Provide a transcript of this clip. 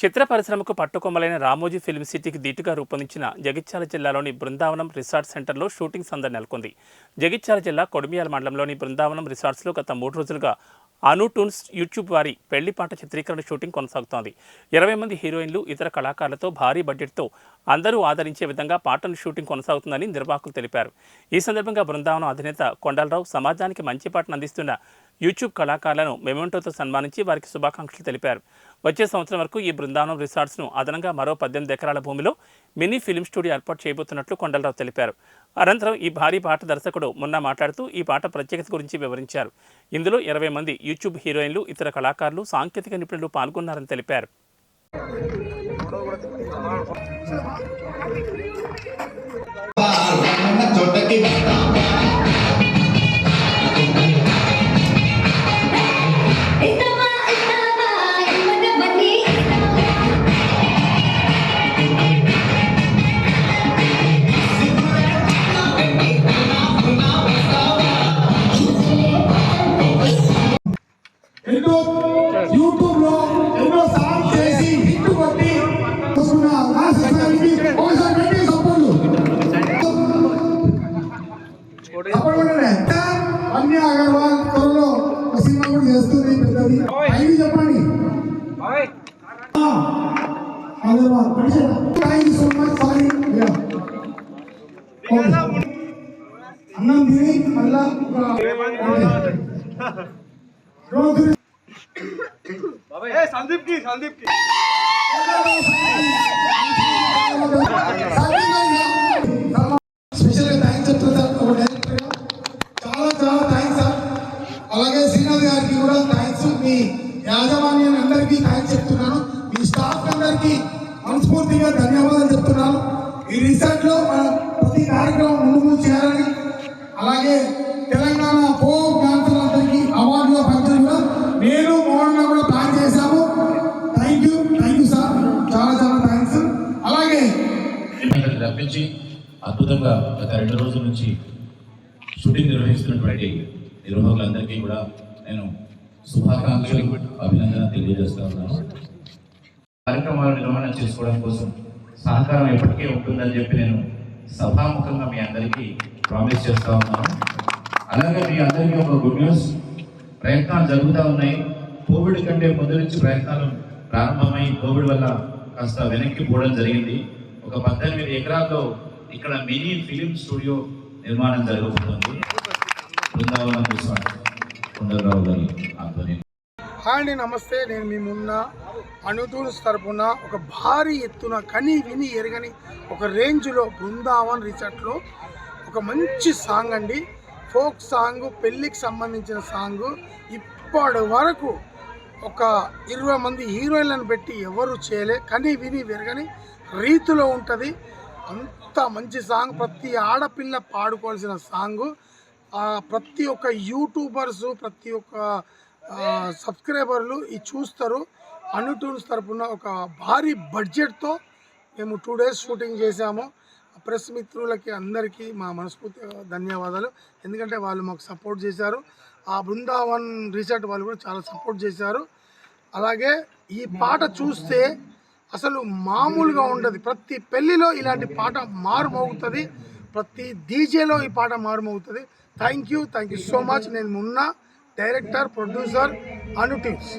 చిత్ర పరిశ్రమకు పట్టుకొమ్మలైన రామోజీ ఫిల్మ్ సిటీకి దీటుగా రూపొందించిన జగిత్యాల జిల్లాలోని బృందావనం రిసార్ట్ సెంటర్లో షూటింగ్ సందడి నెలకొంది. జగిత్యాల జిల్లా కొడిమియాల మండలంలోని బృందావనం రిసార్ట్స్లో గత మూడు రోజులుగా అను టూన్స్ యూట్యూబ్ వారి పెళ్ళి పాట చిత్రీకరణ షూటింగ్ కొనసాగుతోంది. ఇరవై మంది హీరోయిన్లు ఇతర కళాకారులతో భారీ బడ్జెట్తో అందరూ ఆదరించే విధంగా పాటను షూటింగ్ కొనసాగుతుందని నిర్వాహకులు తెలిపారు. ఈ సందర్భంగా బృందావనం అధినేత కొండలరావు సమాజానికి మంచి పాటను అందిస్తున్న యూట్యూబ్ కళాకారులను మెమెంటోతో సన్మానించి వారికి శుభాకాంక్షలు తెలిపారు. వచ్చే సంవత్సరం వరకు ఈ బృందావనం రిసార్ట్స్ను అదనంగా మరో పద్దెనిమిది ఎకరాల భూమిలో మినీ ఫిల్మ్ స్టూడియో ఏర్పాటు చేయబోతున్నట్లు కొండలరావు తెలిపారు. అనంతరం ఈ భారీ పాట దర్శకుడు మొన్న మాట్లాడుతూ ఈ పాట ప్రత్యేకత గురించి వివరించారు. ఇందులో ఇరవై మంది యూట్యూబ్ హీరోయిన్లు ఇతర కళాకారులు సాంకేతిక నిపుణులు పాల్గొన్నారని తెలిపారు. చోటకి త్వరలో ఒక సినిమా కూడా చేస్తుంది పెద్దది ఐదు చెప్పండి ఆ, Agarwal thank you so much sorry అన్నం తిని మళ్ళా ఒక- రోజు సందీప్ కి సందీప్ కి మీ యాజమాన్యాన్ని అందరికీ థ్యాంక్స్ చెప్తున్నాను. మీ స్టాఫ్ అందరికీ మనస్ఫూర్తిగా ధన్యవాదాలు చెప్తున్నాను. ఈ రిసార్ట్లో మనం ప్రతి కార్యక్రమం ముందుకు చేయాలని అలాగే తెలంగాణ పో డాన్సర్లందరికీ అందరికీ పంచడం కూడా నేను మోహన్ కూడా ప్లాన్ చేశాము. Thank you thank you sir చాలా చాలా థ్యాంక్స్ అలాగే రప్పించి అద్భుతంగా గత రెండు రోజుల నుంచి షూటింగ్ నిర్వహిస్తున్నటువంటి నిర్వాహకులందరికీ కూడా నేను శుభాకాంక్షలు అభినందన తెలియజేస్తా ఉన్నాను. కార్యక్రమాలు నిర్వహణ చేసుకోవడం కోసం సహకారం ఎప్పటికే ఉంటుందని చెప్పి నేను సభాముఖంగా మీ అందరికీ ప్రామిస్ చేస్తా ఉన్నాను. అలాగే మీ అందరికీ ఒక గుడ్ న్యూస్ ప్రయత్నాలు జరుగుతూ ఉన్నాయి. కోవిడ్ కంటే ముందు నుంచి ప్రయత్నాలు ప్రారంభమై కోవిడ్ వల్ల కాస్త వెనక్కి పోవడం జరిగింది. ఒక పద్దెనిమిది ఎకరాల్లో ఇక్కడ మినీ ఫిలిం స్టూడియో నిర్మాణం జరగబోతుంది. బృందావనం కొండలరావు గారి ఆధ్వర్యం. హాయ్ అండి నమస్తే. నేను మీ మున్న. అనుటూర్స్ తరపున ఒక భారీ ఎత్తున కని విని ఎరగని ఒక రేంజ్లో బృందావన్ రిసార్ట్లో ఒక మంచి సాంగ్ అండి. ఫోక్ సాంగ్ పెళ్ళికి సంబంధించిన సాంగ్. ఇప్పటి వరకు ఒక ఇరవై మంది హీరోయిన్లను పెట్టి ఎవరు చేయలే. కని విని వెరగని రీతిలో ఉంటుంది. అంత మంచి సాంగ్. ప్రతి ఆడపిల్ల పాడుకోవాల్సిన సాంగ్. ప్రతి ఒక్క యూట్యూబర్స్ ప్రతి ఒక్క సబ్స్క్రైబర్లు ఇది చూస్తారు. అనుటూన్స్ తరపున ఒక భారీ బడ్జెట్తో మేము టూ డేస్ షూటింగ్ చేశాము. ప్రెస్ మిత్రులకి అందరికీ మా మనస్ఫూర్తిగా ధన్యవాదాలు. ఎందుకంటే వాళ్ళు మాకు సపోర్ట్ చేశారు. ఆ బృందావన్ రీసార్ట్ వాళ్ళు కూడా చాలా సపోర్ట్ చేశారు. అలాగే ఈ పాట చూస్తే అసలు మామూలుగా ఉండదు. ప్రతి పెళ్ళిలో ఇలాంటి పాట మారుమోగుతుంది. ప్రతి డీజేలో ఈ పాట మారుమవుతుంది thank you thank you so much నేను మున్నా డైరెక్టర్ ప్రొడ్యూసర్ అను టీమ్స్